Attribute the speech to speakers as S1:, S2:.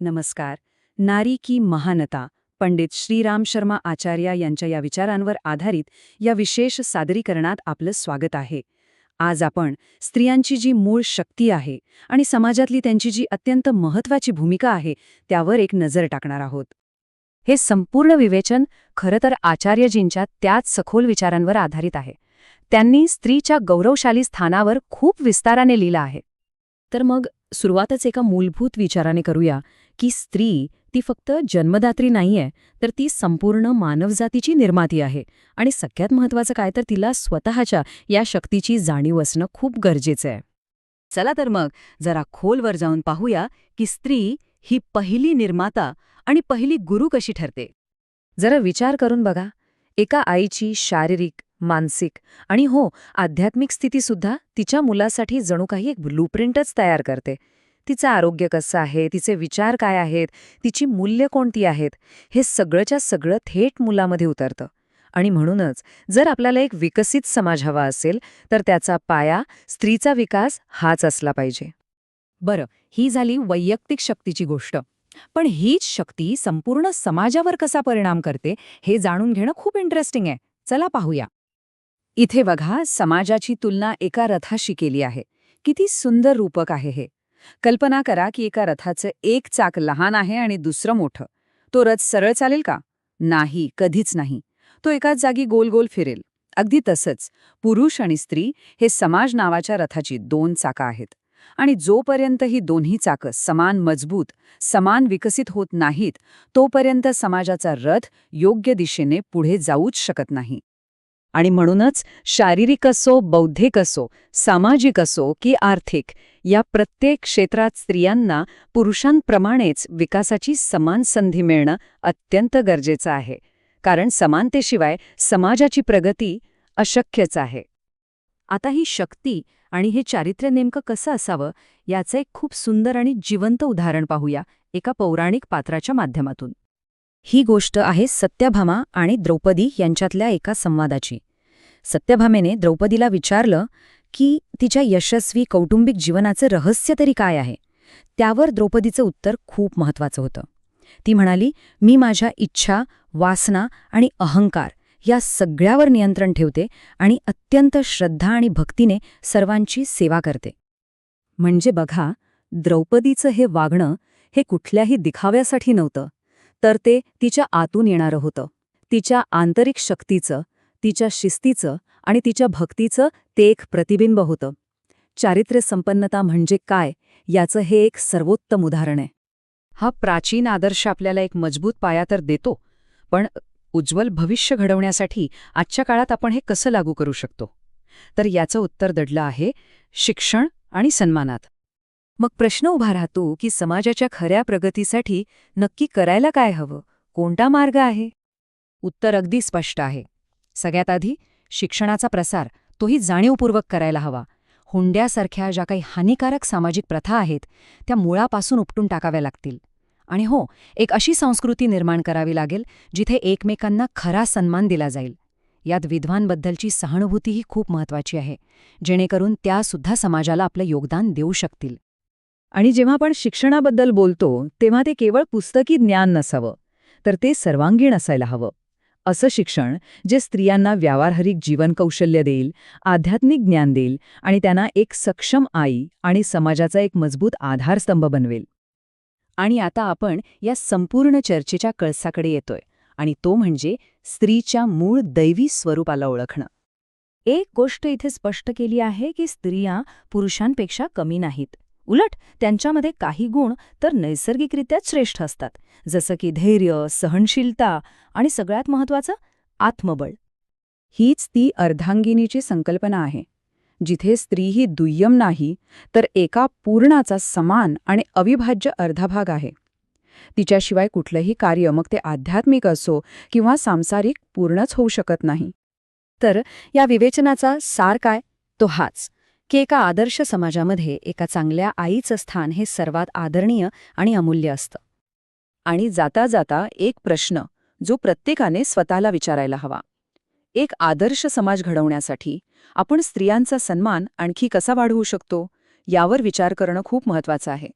S1: नमस्कार. नारी की महानता पंडित श्रीराम शर्मा आचार्य यांच्या या विचारांवर आधारित या विशेष सादरीकरणात आपलं स्वागत आहे. आज आपण स्त्रियांची जी मूळ शक्ती आहे आणि समाजातली त्यांची जी अत्यंत महत्वाची भूमिका आहे त्यावर एक नजर टाकणार आहोत. हे संपूर्ण विवेचन खरं तर आचार्यजींच्या त्याच सखोल विचारांवर आधारित आहे. त्यांनी स्त्रीच्या गौरवशाली स्थानावर खूप विस्ताराने लिहिलं आहे. तर मग सुरुवातच एका मूलभूत विचाराने करूया की स्त्री ती फक्त जन्मदात्री नाहीये तर ती संपूर्ण मानवजातीची निर्माती आहे. आणि सगळ्यात महत्वाचं काय तर तिला स्वतःच्या या शक्तीची जाणीव असणं खूप गरजेचं आहे. चला तर मग जरा खोलवर जाऊन पाहूया की स्त्री ही पहिली निर्माता आणि पहिली गुरु कशी ठरते. जरा विचार करून बघा. एका आईची शारीरिक मानसिक. आणि हो आध्यात्मिक स्थितीसुद्धा तिच्या मुलासाठी जणू काही एक ब्लूप्रिंटच तयार करते. तिचं आरोग्य कसं आहे तिचे विचार काय आहेत तिची मूल्य कोणती आहेत हे सगळंच्या सगळं थेट मुलामध्ये उतरतं. आणि म्हणूनच जर आपल्याला एक विकसित समाज हवा असेल तर त्याचा पाया स्त्रीचा विकास हाच असला पाहिजे. बरं ही झाली वैयक्तिक शक्तीची गोष्ट. पण हीच शक्ती संपूर्ण समाजावर कसा परिणाम करते हे जाणून घेणं खूप इंटरेस्टिंग आहे. चला पाहूया. इथे बघा समाजाची तुलना एका रथाशी केली आहे. किती सुंदर रूपक आहे हे. कल्पना करा की एका रथाचं एक चाक लहान आहे आणि दुसरं मोठं. तो रथ सरळ चालेल का? नाही कधीच नाही. तो एकाच जागी गोल गोल फिरेल. अगदी तसंच पुरुष आणि स्त्री हे समाज नावाच्या रथाची दोन चाकं आहेत. आणि जोपर्यंत ही दोन्ही चाकं समान मजबूत समान विकसित होत नाहीत तोपर्यंत समाजाचा रथ योग्य दिशेने पुढे जाऊच शकत नाही. आणि म्हणूनच शारीरिक असो बौद्धिक असो सामाजिक असो की आर्थिक या प्रत्येक क्षेत्रात स्त्रियांना पुरुषांप्रमाणेच विकासाची समान संधी मिळणं अत्यंत गरजेचं आहे. कारण समानतेशिवाय समाजाची प्रगती अशक्यच आहे. आता ही शक्ती आणि हे चारित्र्य नेमकं कसं असावं याचं एक खूप सुंदर आणि जिवंत उदाहरण पाहूया एका पौराणिक पात्राच्या माध्यमातून. ही गोष्ट आहे सत्यभामा आणि द्रौपदी यांच्यातल्या एका संवादाची. सत्यभामेने द्रौपदीला विचारलं की तिच्या यशस्वी कौटुंबिक जीवनाचं रहस्य तरी काय आहे? त्यावर द्रौपदीचं उत्तर खूप महत्वाचं होतं. ती म्हणाली मी माझ्या इच्छा वासना आणि अहंकार या सगळ्यावर नियंत्रण ठेवते आणि अत्यंत श्रद्धा आणि भक्तीने सर्वांची सेवा करते. म्हणजे बघा द्रौपदीचं हे वागणं हे कुठल्याही दिखाव्यासाठी नव्हतं. तर ते तिच्या आतून येणारं होतं. तिच्या आंतरिक शक्तीचं तिच्या शिस्तीचं आणि तिच्या भक्तीचं ते एक प्रतिबिंब होतं. चारित्र्य संपन्नता म्हणजे काय याचं हे एक सर्वोत्तम उदाहरण आहे. हा प्राचीन आदर्श आपल्याला एक मजबूत पाया तर देतो पण उज्ज्वल भविष्य घडवण्यासाठी आजच्या काळात आपण हे कसं लागू करू शकतो? तर याचं उत्तर दडलं आहे शिक्षण आणि सन्मानात. मग प्रश्न उभा राहतो की समाजाच्या खऱ्या प्रगतीसाठी नक्की करायला काय हवं? कोणता मार्ग आहे? उत्तर अगदी स्पष्ट आहे. सगळ्यात आधी शिक्षणाचा प्रसार तोही जाणीवपूर्वक करायला हवा. हुंड्यासारख्या ज्या काही हानिकारक सामाजिक प्रथा आहेत त्या मुळापासून उपटून टाकाव्या लागतील. आणि हो एक अशी संस्कृती निर्माण करावी लागेल जिथे एकमेकांना खरा सन्मान दिला जाईल. यात विद्वांबद्दलची सहानुभूतीही खूप महत्वाची आहे जेणेकरून त्यासुद्धा समाजाला आपलं योगदान देऊ शकतील. आणि जेव्हा आपण शिक्षणाबद्दल बोलतो तेव्हा ते केवळ पुस्तकी ज्ञान नसावं तर ते सर्वांगीण असायला हवं. असं शिक्षण जे स्त्रियांना व्यावहारिक जीवन कौशल्य देईल आध्यात्मिक ज्ञान देईल आणि त्यांना एक सक्षम आई आणि समाजाचा एक मजबूत आधारस्तंभ बनवेल. आणि आता आपण या संपूर्ण चर्चेच्या कळसाकडे येतोय आणि तो म्हणजे स्त्रीच्या मूळ दैवी स्वरूपाला ओळखणं. एक गोष्ट इथे स्पष्ट केली आहे की स्त्रिया पुरुषांपेक्षा कमी नाहीत. उलट त्यांच्यामध्ये काही गुण तर नैसर्गिकरित्याच श्रेष्ठ असतात जसं की धैर्य सहनशीलता आणि सगळ्यात महत्वाचं आत्मबळ. हीच ती अर्धांगिनीची संकल्पना आहे. जिथे स्त्री ही दुय्यम नाही तर एका पूर्णाचा समान आणि अविभाज्य अर्धाभाग आहे. तिच्याशिवाय कुठलंही कार्य मग ते आध्यात्मिक असो किंवा सांसारिक पूर्णच होऊ शकत नाही. तर या विवेचनाचा सार काय? तो हाच. की एका आदर्श समाजामध्ये एका चांगल्या आईचं स्थान हे सर्वात आदरणीय आणि अमूल्य असतं. आणि जाता जाता एक प्रश्न जो प्रत्येकाने स्वतःला विचारायला हवा. एक आदर्श समाज घडवण्यासाठी आपण स्त्रियांचा सन्मान आणखी कसा वाढवू शकतो यावर विचार करणं खूप महत्वाचं आहे.